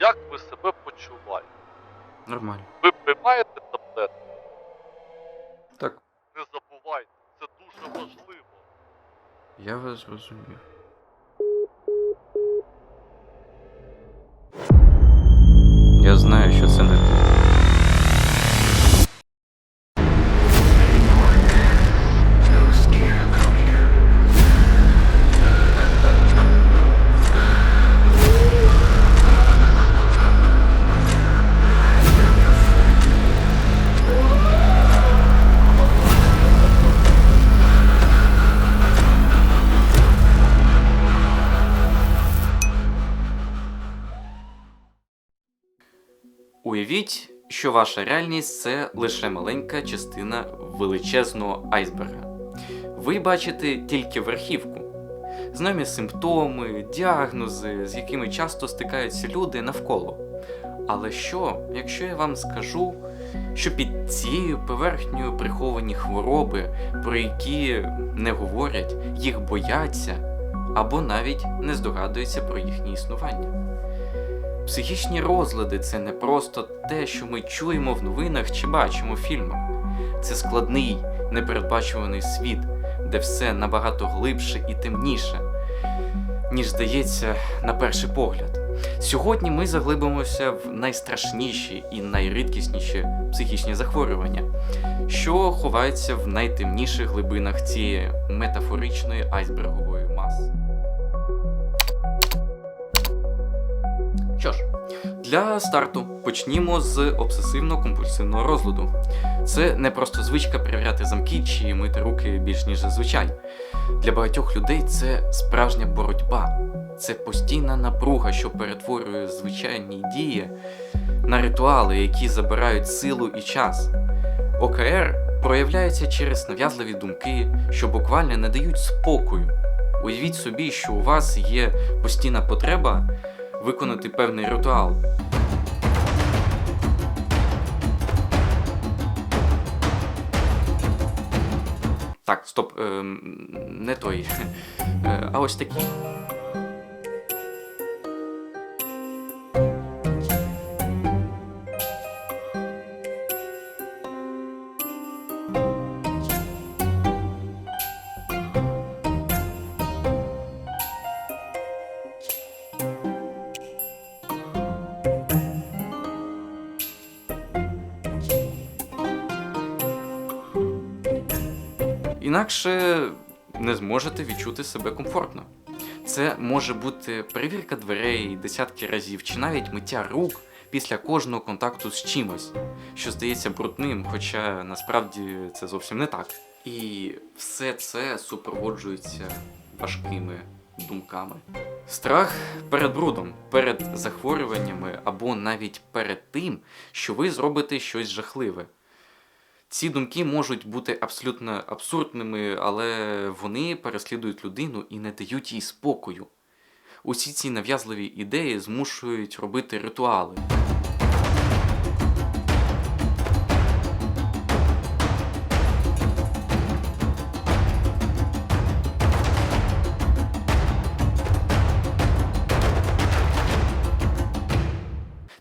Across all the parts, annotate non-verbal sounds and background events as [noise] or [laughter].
Як ви себе почуваєте? Нормально. Ви приймаєте таблетки? Так, Не забувайте, це дуже важливо. я вас зрозумів. Уявіть, що ваша реальність це лише маленька частина величезного айсберга. Ви бачите тільки верхівку, знайомі симптоми, діагнози, з якими часто стикаються люди навколо. Але що, якщо я вам скажу, що під цією поверхнею приховані хвороби, про які не говорять, їх бояться, або навіть не здогадуються про їхнє існування? Психічні розлади це не просто те, що ми чуємо в новинах чи бачимо в фільмах. Це складний, непередбачуваний світ, де все набагато глибше і темніше, ніж здається на перший погляд. Сьогодні ми заглибимося в найстрашніші і найрідкісніші психічні захворювання, що ховаються в найтемніших глибинах цієї метафоричної айсбергової для старту почнімо з обсесивно-компульсивного розладу. Це не просто звичка перевіряти замки чи мити руки більш ніж зазвичай. Для багатьох людей це справжня боротьба, це постійна напруга, що перетворює звичайні дії на ритуали, які забирають силу і час. ОКР проявляється через нав'язливі думки, що буквально не дають спокою. Уявіть собі, що у вас є постійна потреба виконати певний ритуал. Так, стоп, ем, не той. [laughs] Е, А ось такий. Інакше не зможете відчути себе комфортно. Це може бути перевірка дверей десятки разів, чи навіть миття рук після кожного контакту з чимось, що здається брудним, хоча насправді це зовсім не так. І все це супроводжується важкими думками. Страх перед брудом, перед захворюваннями або навіть перед тим, що ви зробите щось жахливе. Ці думки можуть бути абсолютно абсурдними, але вони переслідують людину і не дають їй спокою. Усі ці нав'язливі ідеї змушують робити ритуали.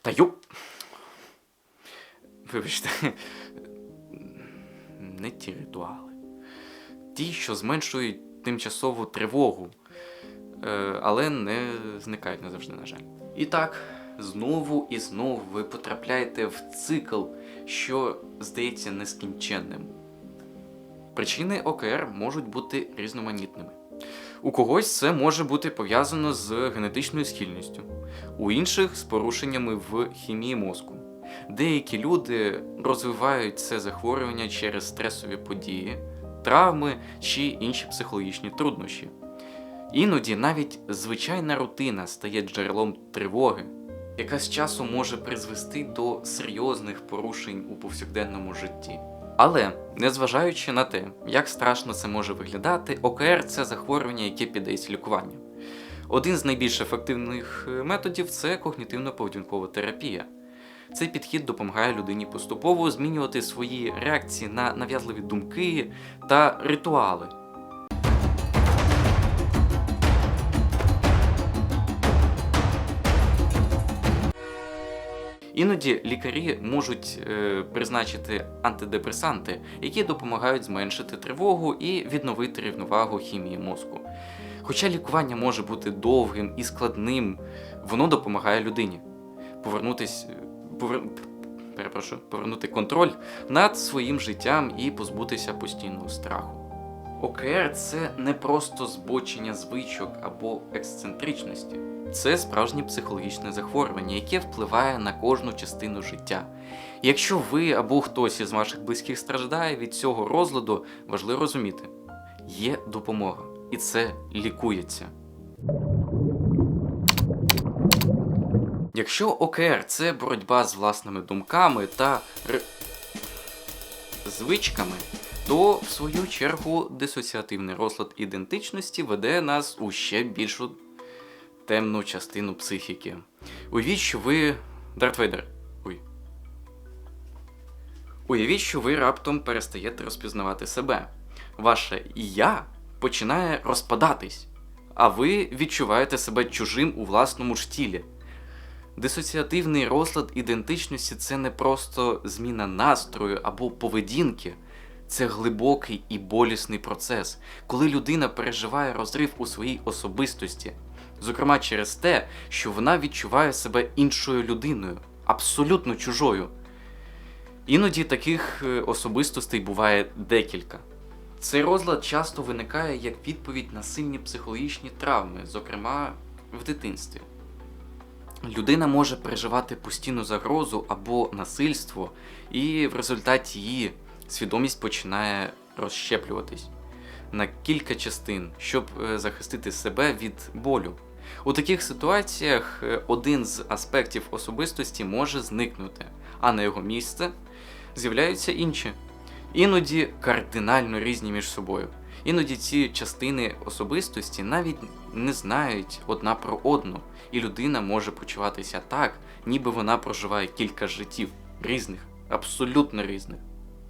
Та ю. Вибачте. Не ті ритуали. Ті, що зменшують тимчасову тривогу, е, але не зникають назавжди, на жаль. І так, знову і знову ви потрапляєте в цикл, що здається нескінченним. Причини ОКР можуть бути різноманітними. У когось це може бути пов'язано з генетичною схильністю, у інших з порушеннями в хімії мозку. Деякі люди розвивають це захворювання через стресові події, травми чи інші психологічні труднощі. Іноді навіть звичайна рутина стає джерелом тривоги, яка з часом може призвести до серйозних порушень у повсякденному житті. Але, незважаючи на те, як страшно це може виглядати, ОКР це захворювання, яке піддається лікуванню. Один з найбільш ефективних е, методів це когнітивно-поведінкова терапія. Цей підхід допомагає людині поступово змінювати свої реакції на нав'язливі думки та ритуали. Іноді лікарі можуть е, призначити антидепресанти, які допомагають зменшити тривогу і відновити рівновагу хімії мозку. Хоча лікування може бути довгим і складним, воно допомагає людині повернутись, повер... перепрошую, повернути контроль над своїм життям і позбутися постійного страху. ОКР це не просто збочення звичок або ексцентричності. Це справжнє психологічне захворювання, яке впливає на кожну частину життя. Якщо ви або хтось із ваших близьких страждає від цього розладу, важливо розуміти, є допомога, і це лікується. Якщо ОКР це боротьба з власними думками та р... звичками, то в свою чергу дисоціативний розлад ідентичності веде нас у ще більшу темну частину психіки. Уявіть, що ви. Дарт Вейдер. Ой. Уявіть, що ви раптом перестаєте розпізнавати себе. Ваше я починає розпадатись, а ви відчуваєте себе чужим у власному ж тілі. Дисоціативний розлад ідентичності це не просто зміна настрою або поведінки, це глибокий і болісний процес, коли людина переживає розрив у своїй особистості, зокрема через те, що вона відчуває себе іншою людиною, абсолютно чужою. Іноді таких е, особистостей буває декілька. Цей розлад часто виникає як відповідь на сильні психологічні травми, зокрема в дитинстві. Людина може переживати постійну загрозу або насильство, і в результаті її свідомість починає розщеплюватись на кілька частин, щоб е, захистити себе від болю. У таких ситуаціях е, один з аспектів особистості може зникнути, а на його місце з'являються інші, іноді кардинально різні між собою. Іноді ці частини особистості навіть не знають одна про одну, і людина може почуватися так, ніби вона проживає кілька життів різних, абсолютно різних.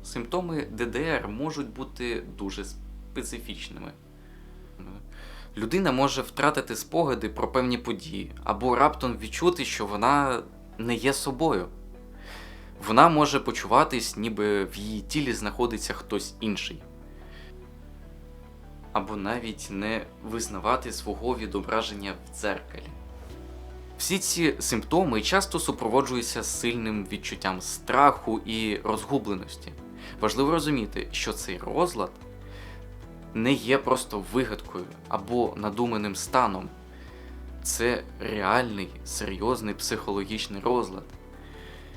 Симптоми ДДР можуть бути дуже специфічними. Людина може втратити спогади про певні події, або раптом відчути, що вона не є собою. Вона може почуватись, ніби в її тілі знаходиться хтось інший або навіть не визнавати свого відображення в дзеркалі. Всі ці симптоми часто супроводжуються сильним відчуттям страху і розгубленості. Важливо розуміти, що цей розлад не є просто вигадкою або надуманим станом. Це реальний серйозний психологічний розлад,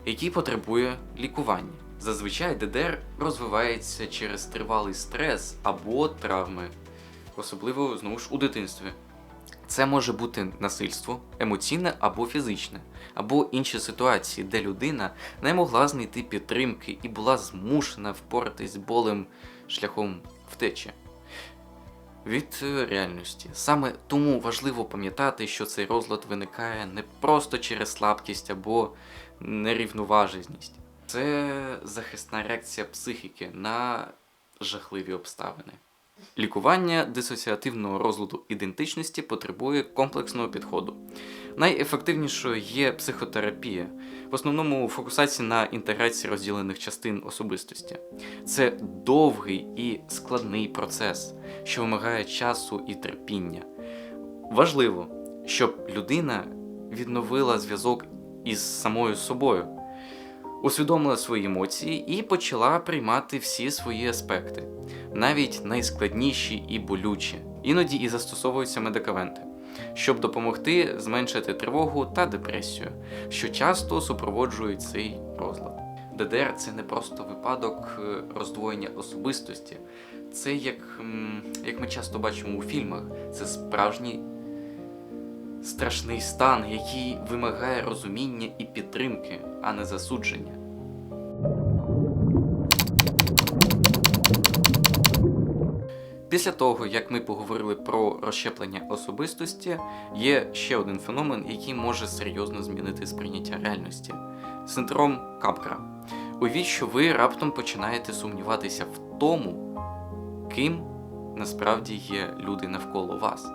який потребує лікування. Зазвичай ДДР розвивається через тривалий стрес або травми, особливо знову ж у дитинстві. Це може бути насильство, емоційне або фізичне, або інші ситуації, де людина не могла знайти підтримки і була змушена впоратись з болем шляхом втечі від е, реальності. Саме тому важливо пам'ятати, що цей розлад виникає не просто через слабкість або нерівноваженість. Це захисна реакція психіки на жахливі обставини. Лікування дисоціативного розладу ідентичності потребує комплексного підходу. Найефективнішою є психотерапія, в основному фокусація на інтеграції розділених частин особистості. Це довгий і складний процес, що вимагає часу і терпіння. Важливо, щоб людина відновила зв'язок із самою собою, усвідомила свої емоції і почала приймати всі свої аспекти, навіть найскладніші і болючі. Іноді і застосовуються медикаменти, щоб допомогти зменшити тривогу та депресію, що часто супроводжують цей розлад. ДДР це не просто випадок е, роздвоєння особистості, це як, як ми часто бачимо у фільмах, це справжній страшний стан, який вимагає розуміння і підтримки, а не засудження. Після того, як ми поговорили про розщеплення особистості, є ще один феномен, який може серйозно змінити сприйняття реальності Синдром Капгра. Уявіть, що ви раптом починаєте сумніватися в тому, ким насправді є люди навколо вас.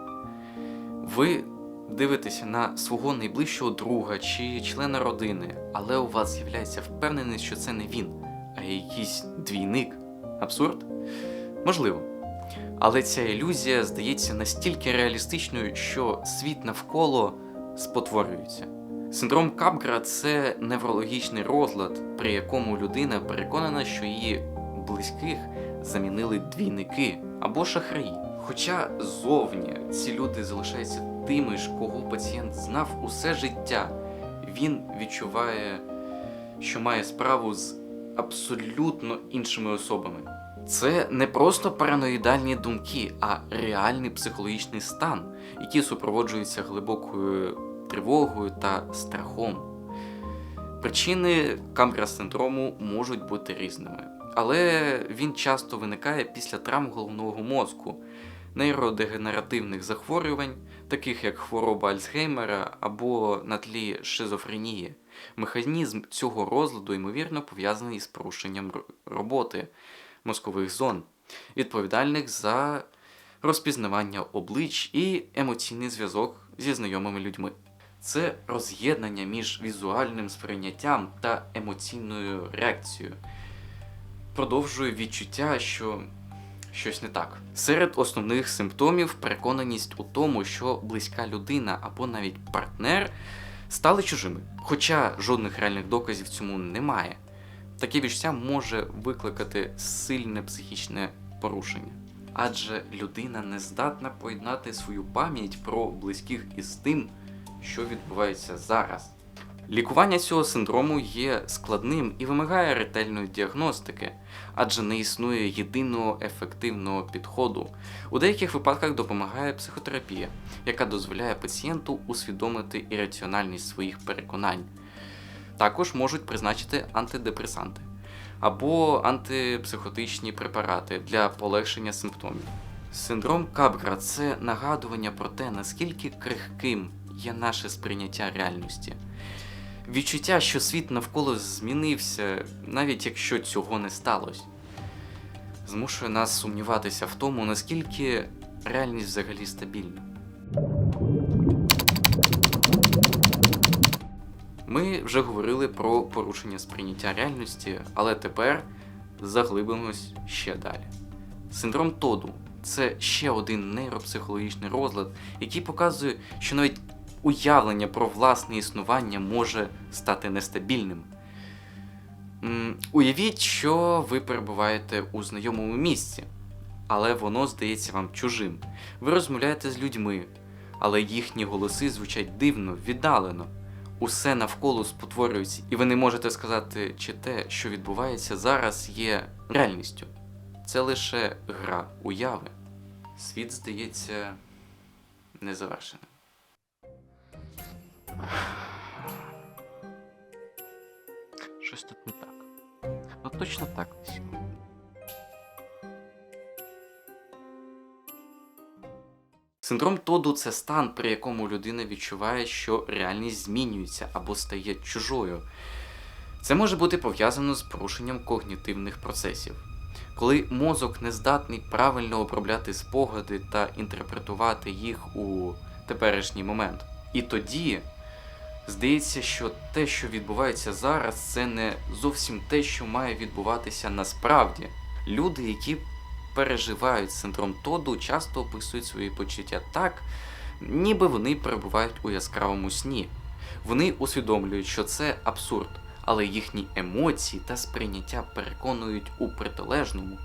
Ви дивитеся на свого найближчого друга чи члена родини, але у вас з'являється впевненість, що це не він, а якийсь двійник. Абсурд? Можливо. Але ця ілюзія здається настільки реалістичною, що світ навколо спотворюється. Синдром Капгра це неврологічний розлад, при якому людина переконана, що її близьких замінили двійники або шахраї. Хоча зовні ці люди залишаються тими ж, кого пацієнт знав усе життя, він відчуває, що має справу з абсолютно іншими особами. Це не просто параноїдальні думки, а реальний психологічний стан, який супроводжується глибокою тривогою та страхом. Причини камбра синдрому можуть бути різними, але він часто виникає після травм головного мозку, нейродегенеративних захворювань, таких як хвороба Альцгеймера або на тлі шизофренії. Механізм цього розладу ймовірно пов'язаний з порушенням роботи мозкових зон, відповідальних за розпізнавання облич і емоційний зв'язок зі знайомими людьми. Це роз'єднання між візуальним сприйняттям та емоційною реакцією. Продовжує відчуття, що щось не так. Серед основних симптомів переконаність у тому, що близька людина або навіть партнер стали чужими, хоча жодних реальних доказів цьому немає. Таке відчуття може викликати сильне психічне порушення. Адже людина не здатна поєднати свою пам'ять про близьких із тим, що відбувається зараз. Лікування цього синдрому є складним і вимагає ретельної діагностики, адже не існує єдиного ефективного підходу. У деяких випадках допомагає психотерапія, яка дозволяє пацієнту усвідомити ірраціональність своїх переконань. Також можуть призначити антидепресанти або антипсихотичні препарати для полегшення симптомів. Синдром Кабгра це нагадування про те, наскільки крихким є наше сприйняття реальності. Відчуття, що світ навколо змінився, навіть якщо цього не сталося, змушує нас сумніватися в тому, наскільки реальність взагалі стабільна. Ми вже говорили про порушення сприйняття реальності, але тепер заглибимось ще далі. Синдром Тоду це ще один нейропсихологічний розлад, який показує, що навіть уявлення про власне існування може стати нестабільним. Уявіть, що ви перебуваєте у знайомому місці, але воно здається вам чужим. Ви розмовляєте з людьми, але їхні голоси звучать дивно, віддалено. Усе навколо спотворюється, і ви не можете сказати, чи те, що відбувається зараз, є реальністю. Це лише гра уяви. Світ здається незавершеним. Щось тут не так. Ну точно так. Синдром Тоду це стан, при якому людина відчуває, що реальність змінюється або стає чужою. Це може бути пов'язано з порушенням когнітивних процесів, коли мозок не здатний правильно обробляти спогади та інтерпретувати їх у теперішній момент. І тоді здається, що те, що відбувається зараз, це не зовсім те, що має відбуватися насправді. Люди, які переживають синдром Тоду, часто описують свої почуття так, ніби вони перебувають у яскравому сні. Вони усвідомлюють, що це абсурд, але їхні емоції та сприйняття переконують у протилежному.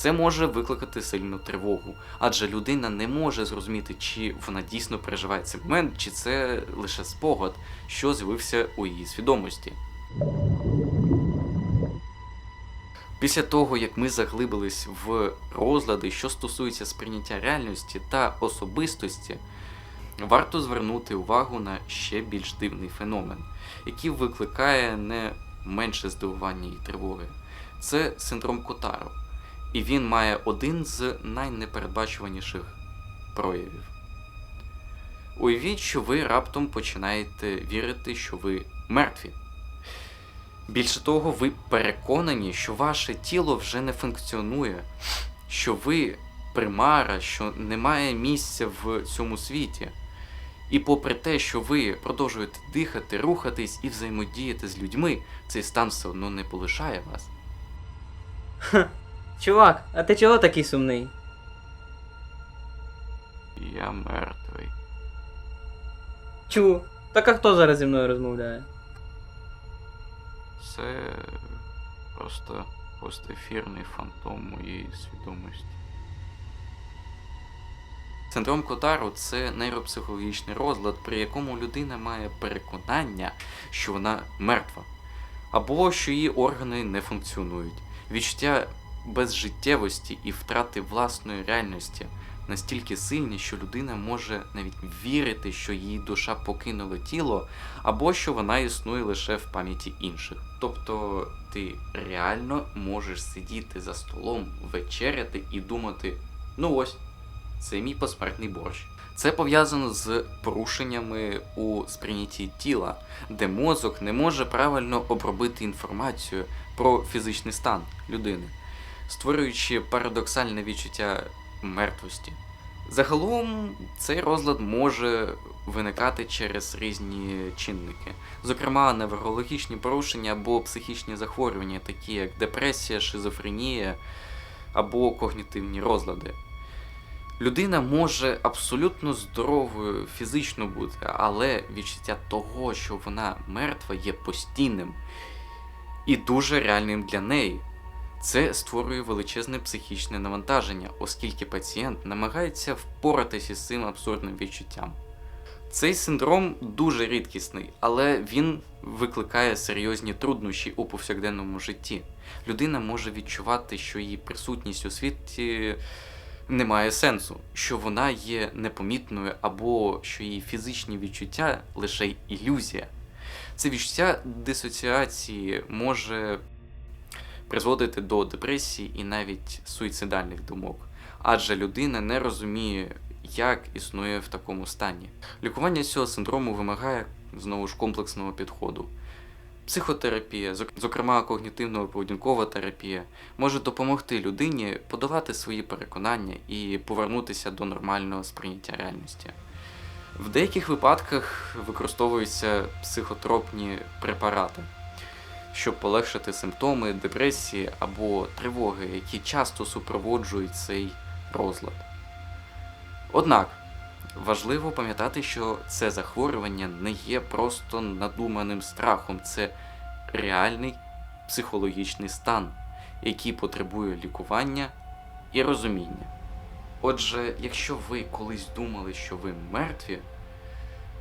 Це може викликати сильну тривогу, адже людина не може зрозуміти, чи вона дійсно переживає цей момент, чи це лише спогад, що з'явився у її свідомості. Після того, як ми заглибились в розлади, що стосуються сприйняття реальності та особистості, варто звернути увагу на ще більш дивний феномен, який викликає не менше здивування і тривоги. Це синдром Котаро, і він має один з найнепередбачуваніших проявів. Уявіть, що ви раптом починаєте вірити, що ви мертві. Більше того, ви переконані, що ваше тіло вже не функціонує, що ви примара, що немає місця в цьому світі. І попри те, що ви продовжуєте дихати, рухатись і взаємодіяти з людьми, цей стан все одно не полишає вас. Чувак, а ти чого такий сумний? Я мертвий. Чу, так а хто зараз зі мною розмовляє? Це просто постефірний фантом моєї свідомості. Синдром Котару це нейропсихологічний розлад, при якому людина має переконання, що вона мертва, або що її органи не функціонують. Відчуття безжиттєвості і втрати власної реальності настільки сильні, що людина може навіть вірити, що її душа покинула тіло, або що вона існує лише в пам'яті інших. Тобто ти реально можеш сидіти за столом, вечеряти і думати: ну ось, це мій посмертний борщ. Це пов'язано з порушеннями у сприйнятті тіла, де мозок не може правильно обробити інформацію про фізичний стан людини, створюючи парадоксальне відчуття мертвості. Загалом цей розлад може виникати через різні чинники, зокрема неврологічні порушення або психічні захворювання, такі як депресія, шизофренія або когнітивні розлади. Людина може абсолютно здоровою фізично бути, але відчуття того, що вона мертва, є постійним і дуже реальним для неї. Це створює величезне психічне навантаження, оскільки пацієнт намагається впоратися з цим абсурдним відчуттям. Цей синдром дуже рідкісний, але він викликає серйозні труднощі у повсякденному житті. Людина може відчувати, що її присутність у світі не має сенсу, що вона є непомітною або що її фізичні відчуття лише ілюзія. Це відчуття дисоціації може призводити до депресії і навіть суїцидальних думок, адже людина не розуміє, як існує в такому стані. Лікування цього синдрому вимагає знову ж комплексного підходу. Психотерапія, зокрема когнітивно-поведінкова терапія, може допомогти людині подолати свої переконання і повернутися до нормального сприйняття реальності. В деяких випадках використовуються психотропні препарати, щоб полегшити симптоми депресії або тривоги, які часто супроводжують цей розлад. Однак важливо пам'ятати, що це захворювання не є просто надуманим страхом, це реальний психологічний стан, який потребує лікування і розуміння. Отже, якщо ви колись думали, що ви мертві,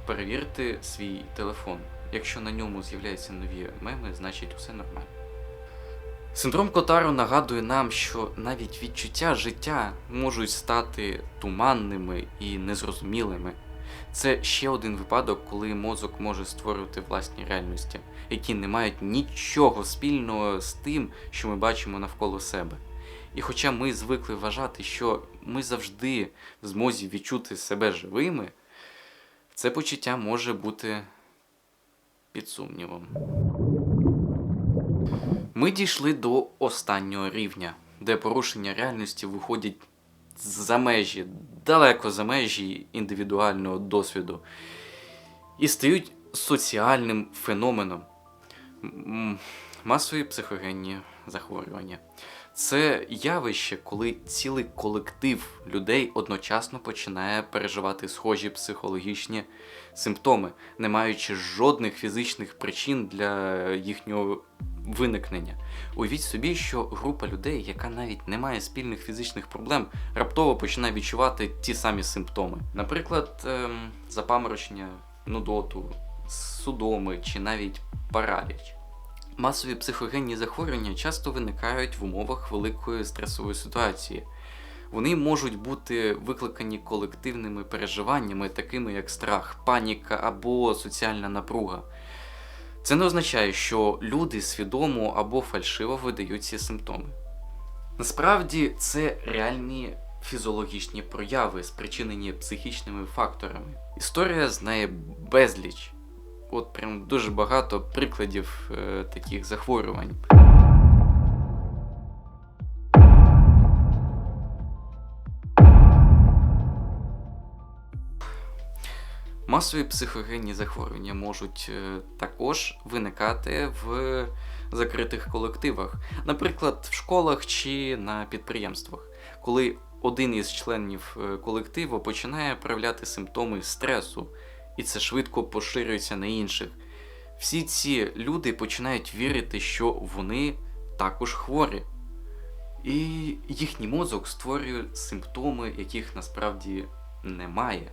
перевірте свій телефон. Якщо на ньому з'являються нові меми, значить усе нормально. Синдром Котару нагадує нам, що навіть відчуття життя можуть стати туманними і незрозумілими. Це ще один випадок, коли мозок може створювати власні реальності, які не мають нічого спільного з тим, що ми бачимо навколо себе. І хоча ми звикли вважати, що ми завжди в змозі відчути себе живими, це почуття може бути під сумнівом. Ми дійшли до останнього рівня, де порушення реальності виходять за межі, далеко за межі індивідуального досвіду і стають соціальним феноменом. Масові психогенні захворювання. Це явище, коли цілий колектив людей одночасно починає переживати схожі психологічні симптоми, не маючи жодних фізичних причин для їхнього виникнення. Уявіть собі, що група людей, яка навіть не має спільних фізичних проблем, раптово починає відчувати ті самі симптоми. Наприклад, ем, запаморочення, нудоту, судоми чи навіть параліч. Масові психогенні захворювання часто виникають в умовах великої стресової ситуації. Вони можуть бути викликані колективними переживаннями, такими як страх, паніка або соціальна напруга. Це не означає, що люди свідомо або фальшиво видають ці симптоми. Насправді це реальні фізіологічні прояви, спричинені психічними факторами. Історія знає безліч от прям дуже багато прикладів е, таких захворювань. Масові психогенні захворювання можуть е, також виникати в закритих колективах, наприклад, в школах чи на підприємствах, коли один із членів е, колективу починає проявляти симптоми стресу, і це швидко поширюється на інших. Всі ці люди починають вірити, що вони також хворі. І їхній мозок створює симптоми, яких насправді немає.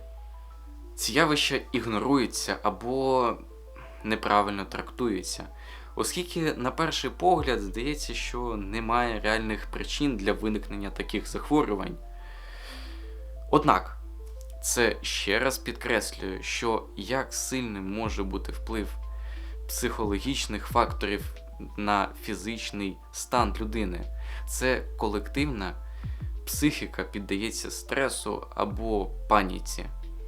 Ці явища ігноруються або неправильно трактуються, оскільки, на перший погляд, здається, що немає реальних причин для виникнення таких захворювань. Однак, це ще раз підкреслює, що як сильним може бути вплив психологічних факторів на фізичний стан людини. Це колективна психіка піддається стресу або паніці.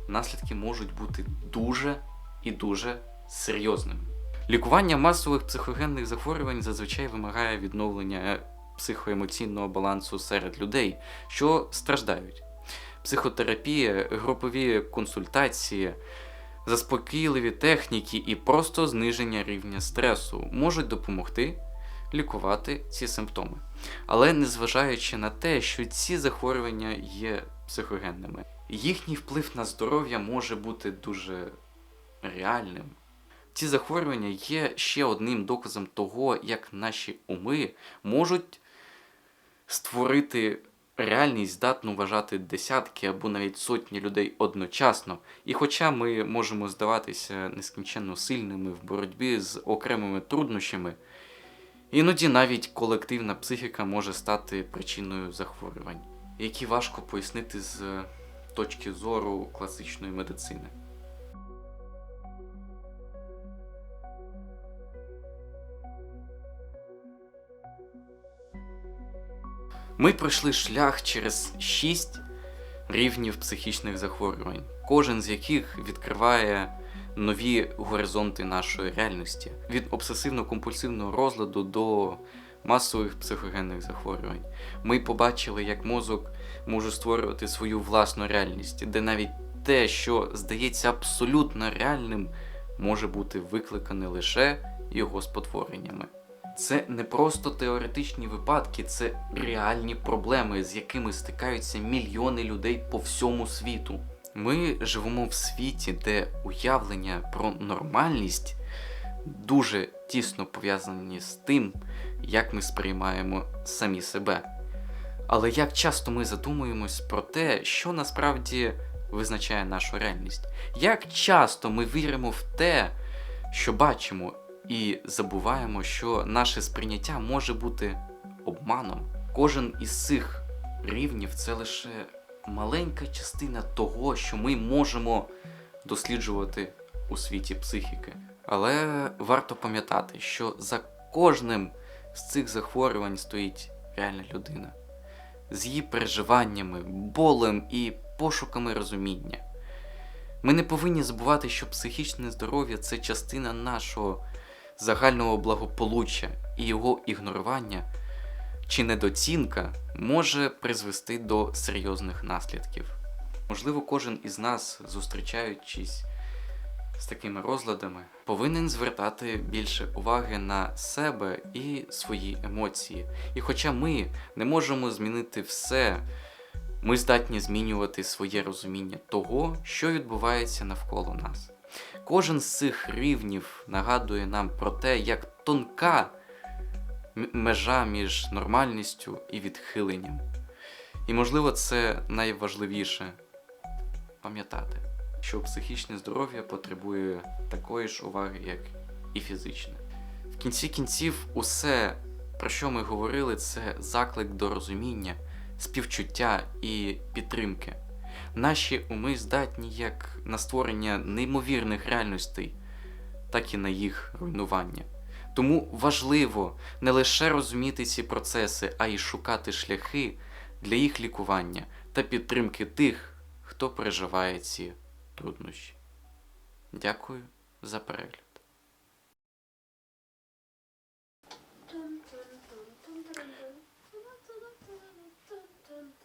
Наслідки можуть бути дуже і дуже серйозними. Лікування масових психогенних захворювань зазвичай вимагає відновлення психоемоційного балансу серед людей, що страждають. Психотерапія, групові консультації, заспокійливі техніки і просто зниження рівня стресу можуть допомогти лікувати ці симптоми. Але незважаючи на те, що ці захворювання є психогенними, їхній вплив на здоров'я може бути дуже реальним. Ці захворювання є ще одним доказом того, як наші уми можуть створити реальність, здатну вважати десятки або навіть сотні людей одночасно. І хоча ми можемо здаватися нескінченно сильними в боротьбі з окремими труднощами, іноді навіть колективна психіка може стати причиною захворювань, які важко пояснити з точки зору класичної медицини. Ми пройшли шлях через шість рівнів психічних захворювань, кожен з яких відкриває нові горизонти нашої реальності від обсесивно-компульсивного розладу до масових психогенних захворювань. Ми побачили, як мозок може створювати свою власну реальність, де навіть те, що здається абсолютно реальним, може бути викликане лише його спотвореннями. Це не просто теоретичні випадки, це реальні проблеми, з якими стикаються мільйони людей по всьому світу. Ми живемо в світі, де уявлення про нормальність дуже тісно пов'язані з тим, як ми сприймаємо самі себе. Але як часто ми задумуємось про те, що насправді визначає нашу реальність? Як часто ми віримо в те, що бачимо, і забуваємо, що наше сприйняття може бути обманом. Кожен із цих рівнів це лише маленька частина того, що ми можемо досліджувати у світі психіки. Але варто пам'ятати, що за кожним з цих захворювань стоїть реальна людина з її переживаннями, болем і пошуками розуміння. Ми не повинні забувати, що психічне здоров'я це частина нашого загального благополуччя і його ігнорування чи недоцінка може призвести до серйозних наслідків. Можливо, кожен із нас, зустрічаючись з такими розладами, повинен звертати більше уваги на себе і свої емоції. І хоча ми не можемо змінити все, ми здатні змінювати своє розуміння того, що відбувається навколо нас. Кожен з цих рівнів нагадує нам про те, як тонка межа між нормальністю і відхиленням. І, можливо, це найважливіше пам'ятати, що психічне здоров'я потребує такої ж уваги, як і фізичне. В кінці кінців, усе, про що ми говорили, це заклик до розуміння, співчуття і підтримки. Наші уми здатні як на створення неймовірних реальностей, так і на їх руйнування. Тому важливо не лише розуміти ці процеси, а й шукати шляхи для їх лікування та підтримки тих, хто переживає ці труднощі. Дякую за перегляд.